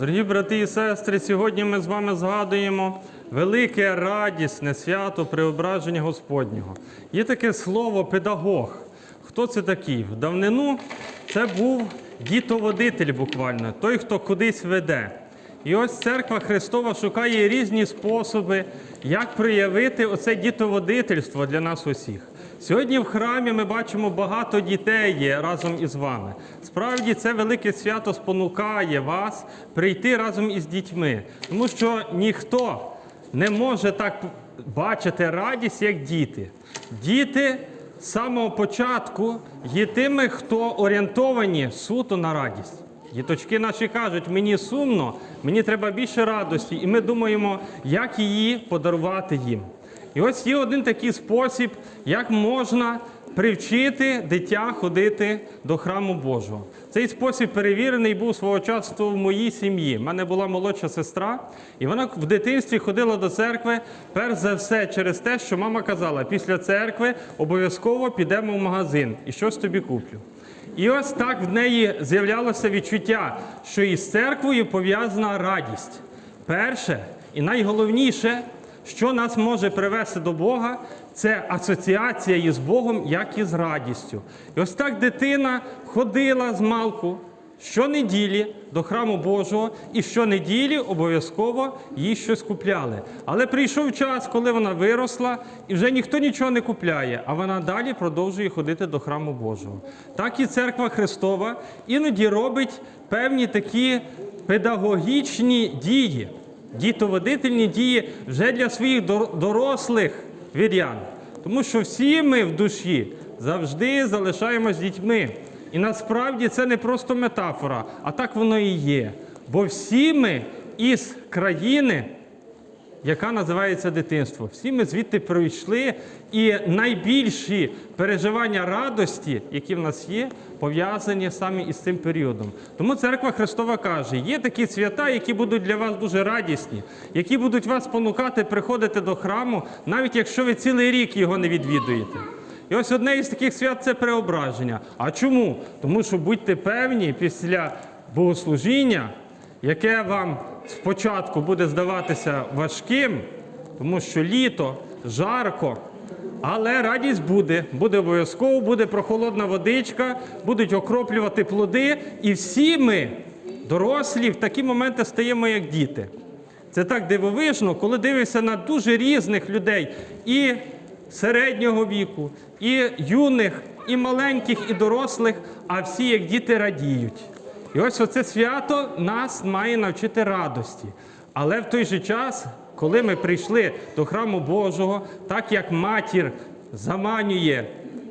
Дорогі брати і сестри, сьогодні ми з вами згадуємо велике радісне свято преображення Господнього. Є таке слово педагог. Хто це такий? В давнину це був дітоводитель буквально, той, хто кудись веде. І ось церква Христова шукає різні способи, як проявити оце дітоводительство для нас усіх. Сьогодні в храмі ми бачимо багато дітей разом із вами. Справді це велике свято спонукає вас прийти разом із дітьми, тому що ніхто не може так бачити радість, як діти. Діти з самого початку є тими, хто орієнтовані суто на радість. Діточки наші кажуть, мені сумно, мені треба більше радості, і ми думаємо, як її подарувати їм. І ось є один такий спосіб, як можна привчити дитя ходити до храму Божого. Цей спосіб перевірений був свого часу в моїй сім'ї. У мене була молодша сестра, і вона в дитинстві ходила до церкви, перш за все, через те, що мама казала, після церкви обов'язково підемо в магазин і щось тобі куплю. І ось так в неї з'являлося відчуття, що із церквою пов'язана радість. Перше і найголовніше, що нас може привести до Бога, це асоціація із Богом, як і з радістю. І ось так дитина ходила з малку щонеділі до храму Божого, і щонеділі обов'язково їй щось купляли. Але прийшов час, коли вона виросла, і вже ніхто нічого не купляє, а вона далі продовжує ходити до храму Божого. Так і церква Христова іноді робить певні такі педагогічні дії, дітоводительні дії вже для своїх дорослих вірян. Тому що всі ми в душі завжди залишаємось дітьми. І насправді це не просто метафора, а так воно і є. Бо всі ми із країни, яка називається дитинство. Всі ми звідти пройшли, і найбільші переживання радості, які в нас є, пов'язані саме із цим періодом. Тому церква Христова каже: є такі свята, які будуть для вас дуже радісні, які будуть вас спонукати приходити до храму, навіть якщо ви цілий рік його не відвідуєте. І ось одне із таких свят це преображення. А чому? Тому що будьте певні, після богослужіння, яке вам спочатку буде здаватися важким, тому що літо, жарко, але радість буде. Буде обов'язково, буде прохолодна водичка, будуть окроплювати плоди, і всі ми, дорослі, в такі моменти стаємо як діти. Це так дивовижно, коли дивишся на дуже різних людей і середнього віку, і юних, і маленьких, і дорослих, а всі як діти радіють. І ось оце свято нас має навчити радості. Але в той же час, коли ми прийшли до храму Божого, так як матір заманює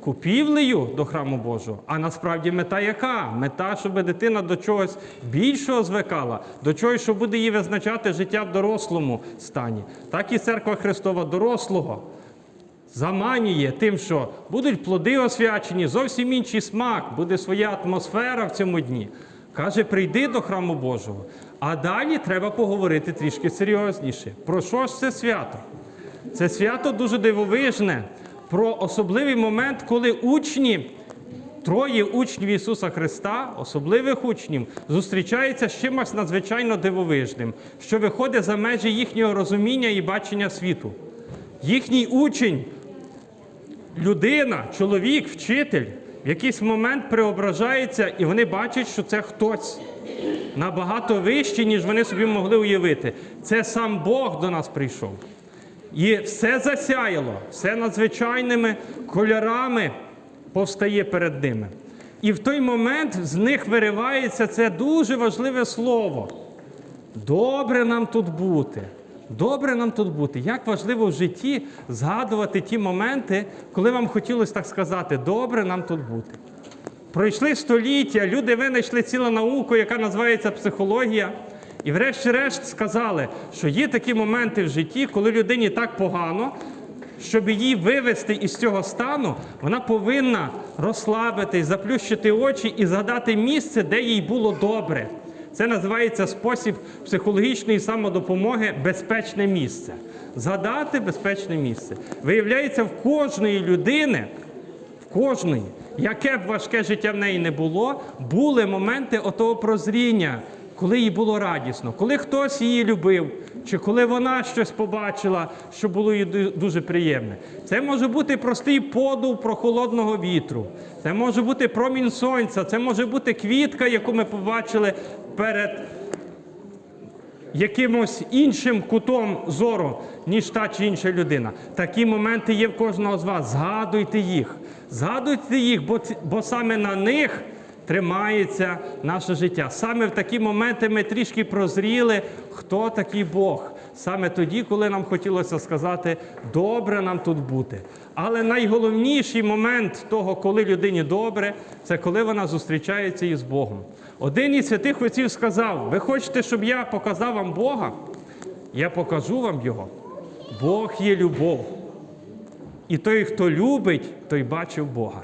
купівлею до храму Божого, а насправді мета яка? Мета, щоб дитина до чогось більшого звикала, до чогось, що буде її визначати життя в дорослому стані. Так і церква Христова дорослого заманює тим, що будуть плоди освячені, зовсім інший смак, буде своя атмосфера в цьому дні. Каже, прийди до храму Божого. А далі треба поговорити трішки серйозніше. Про що ж це свято? Це свято дуже дивовижне, про особливий момент, коли учні, троє учнів Ісуса Христа, особливих учнів, зустрічаються з чимось надзвичайно дивовижним, що виходить за межі їхнього розуміння і бачення світу. Їхній учень людина, чоловік, вчитель в якийсь момент преображається, і вони бачать, що це хтось набагато вищий, ніж вони собі могли уявити. Це сам Бог до нас прийшов. І все засяяло, все надзвичайними кольорами повстає перед ними. І в той момент з них виривається це дуже важливе слово. Добре нам тут бути. Добре нам тут бути. Як важливо в житті згадувати ті моменти, коли вам хотілося так сказати, добре нам тут бути. Пройшли століття, люди винайшли цілу науку, яка називається психологія. І врешті-решт сказали, що є такі моменти в житті, коли людині так погано, щоб її вивести із цього стану, вона повинна розслабитись, заплющити очі і згадати місце, де їй було добре. Це називається спосіб психологічної самодопомоги безпечне місце. Згадати безпечне місце. Виявляється, в кожної людини, в кожної, яке б важке життя в неї не було, були моменти отого прозріння, коли їй було радісно, коли хтось її любив, чи коли вона щось побачила, що було їй дуже приємне. Це може бути простий подув прохолодного вітру, це може бути промінь сонця, це може бути квітка, яку ми побачили перед якимось іншим кутом зору, ніж та чи інша людина. Такі моменти є в кожного з вас. Згадуйте їх. Згадуйте їх, бо, бо саме на них тримається наше життя. Саме в такі моменти ми трішки прозріли, хто такий Бог. Саме тоді, коли нам хотілося сказати, добре нам тут бути. Але найголовніший момент того, коли людині добре, це коли вона зустрічається із Богом. Один із святих отців сказав: ви хочете, щоб я показав вам Бога? Я покажу вам Його. Бог є любов. І той, хто любить, той бачив Бога.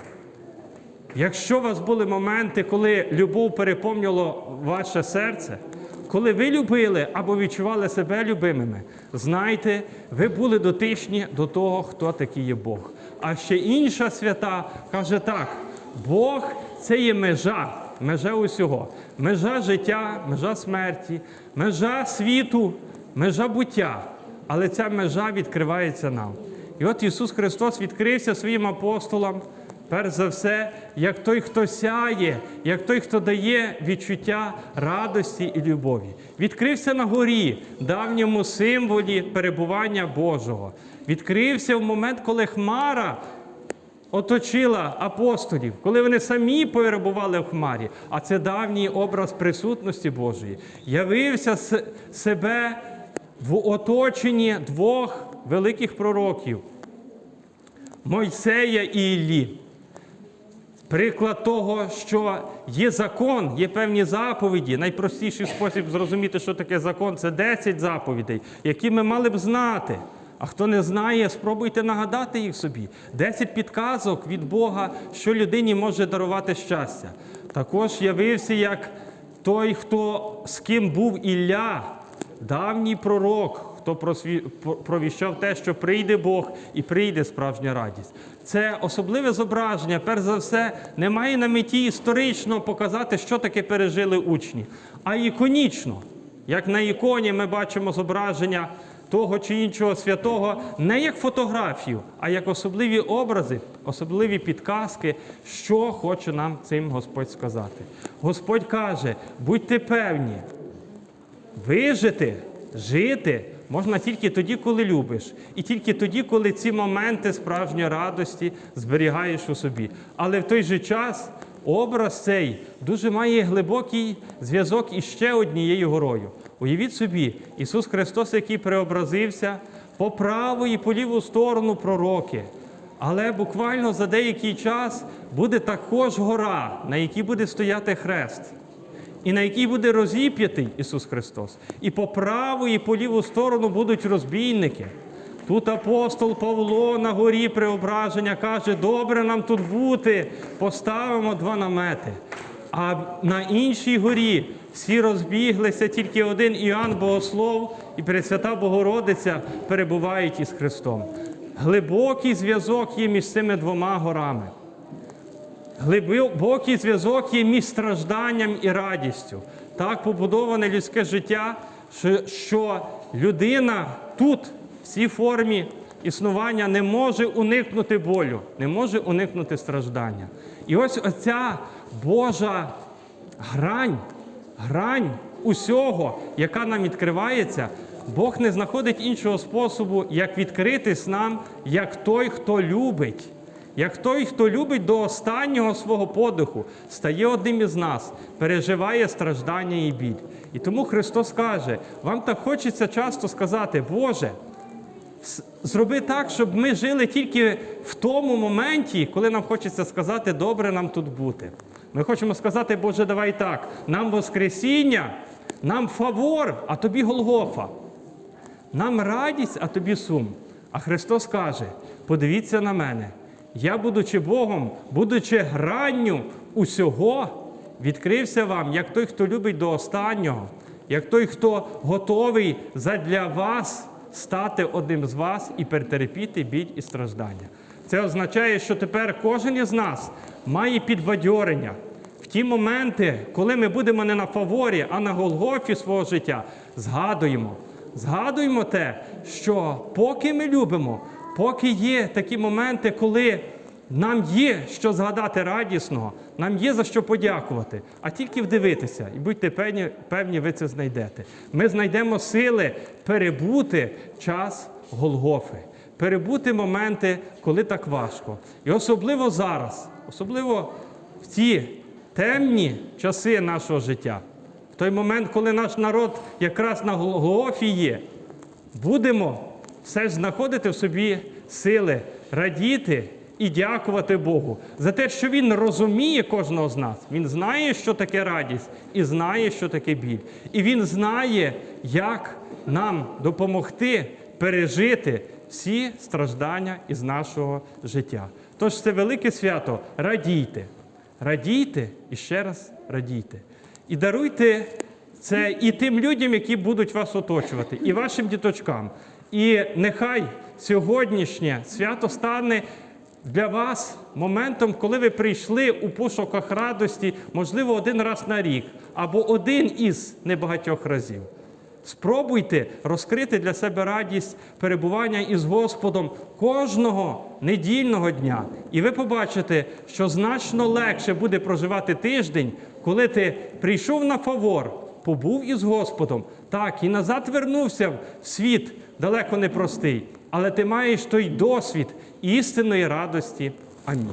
Якщо у вас були моменти, коли любов переповнювала ваше серце, коли ви любили або відчували себе любимими, знайте, ви були дотичні до того, хто такий є Бог. А ще інша свята каже так: Бог це є межа, межа усього, межа життя, межа смерті, межа світу, межа буття. Але ця межа відкривається нам. І от Ісус Христос відкрився своїм апостолам. Перш за все, як той, хто сяє, як той, хто дає відчуття радості і любові. Відкрився на горі, давньому символі перебування Божого. Відкрився в момент, коли Хмара оточила апостолів, коли вони самі перебували в хмарі, а це давній образ присутності Божої. Явився себе в оточенні двох великих пророків Мойсея і Іллі. Приклад того, що є закон, є певні заповіді. Найпростіший спосіб зрозуміти, що таке закон, це 10 заповідей, які ми мали б знати. А хто не знає, спробуйте нагадати їх собі. 10 підказок від Бога, що людині може дарувати щастя. Також явився як той, хто з ким був Ілля, давній пророк, хто провіщав те, що прийде Бог і прийде справжня радість. Це особливе зображення, перш за все, не має на меті історично показати, що таке пережили учні, а іконічно. Як на іконі ми бачимо зображення того чи іншого святого не як фотографію, а як особливі образи, особливі підказки, що хоче нам цим Господь сказати. Господь каже: будьте певні, Вижити, жити можна тільки тоді, коли любиш, і тільки тоді, коли ці моменти справжньої радості зберігаєш у собі. Але в той же час образ цей дуже має глибокий зв'язок із ще однією горою. Уявіть собі, Ісус Христос, який преобразився по праву і по ліву сторону пророки. Але буквально за деякий час буде також гора, на якій буде стояти хрест і на якій буде розіп'ятий Ісус Христос. І по праву, і по ліву сторону будуть розбійники. Тут апостол Павло на горі преображення каже: добре нам тут бути, поставимо два намети. А на іншій горі всі розбіглися, тільки один Іоанн Богослов і Пресвята Богородиця перебувають із Христом. Глибокий зв'язок є між цими двома горами. Глибокий зв'язок є між стражданням і радістю. Так побудоване людське життя, що- людина тут, в цій формі існування, не може уникнути болю, не може уникнути страждання. І ось оця Божа грань, грань усього, яка нам відкривається, Бог не знаходить іншого способу, як відкритись нам, як той, хто любить. Як той, хто любить до останнього свого подиху, стає одним із нас, переживає страждання і біль. І тому Христос каже: вам так хочеться часто сказати, Боже, зроби так, щоб ми жили тільки в тому моменті, коли нам хочеться сказати, добре нам тут бути. Ми хочемо сказати, Боже, давай так, нам Воскресіння, нам фавор, а тобі Голгофа. Нам радість, а тобі сум. А Христос каже: подивіться на мене. Я, будучи Богом, будучи гранню усього, відкрився вам, як той, хто любить до останнього, як той, хто готовий задля вас стати одним з вас і перетерпіти біль і страждання. Це означає, що тепер кожен із нас має підбадьорення. в ті моменти, коли ми будемо не на фаворі, а на Голгофі свого життя, згадуємо. Згадуємо те, що поки ми любимо, поки є такі моменти, коли нам є що згадати радісного, нам є за що подякувати, а тільки вдивитися і будьте певні, певні, ви це знайдете. Ми знайдемо сили перебути час Голгофи, перебути моменти, коли так важко. І особливо зараз, особливо в ці темні часи нашого життя, в той момент, коли наш народ якраз на Голгофі є, будемо все ж знаходити в собі сили радіти і дякувати Богу за те, що Він розуміє кожного з нас. Він знає, що таке радість, і знає, що таке біль. І Він знає, як нам допомогти пережити всі страждання із нашого життя. Тож це велике свято. Радійте, радійте і ще раз радійте. І даруйте це і тим людям, які будуть вас оточувати, і вашим діточкам. І нехай сьогоднішнє свято стане для вас моментом, коли ви прийшли у пошуках радості, можливо, один раз на рік, або один із небагатьох разів. Спробуйте розкрити для себе радість перебування із Господом кожного недільного дня. І ви побачите, що значно легше буде проживати тиждень, коли ти прийшов на фавор, побув із Господом, так, і назад вернувся в світ далеко непростий, але ти маєш той досвід істинної радості. Амінь.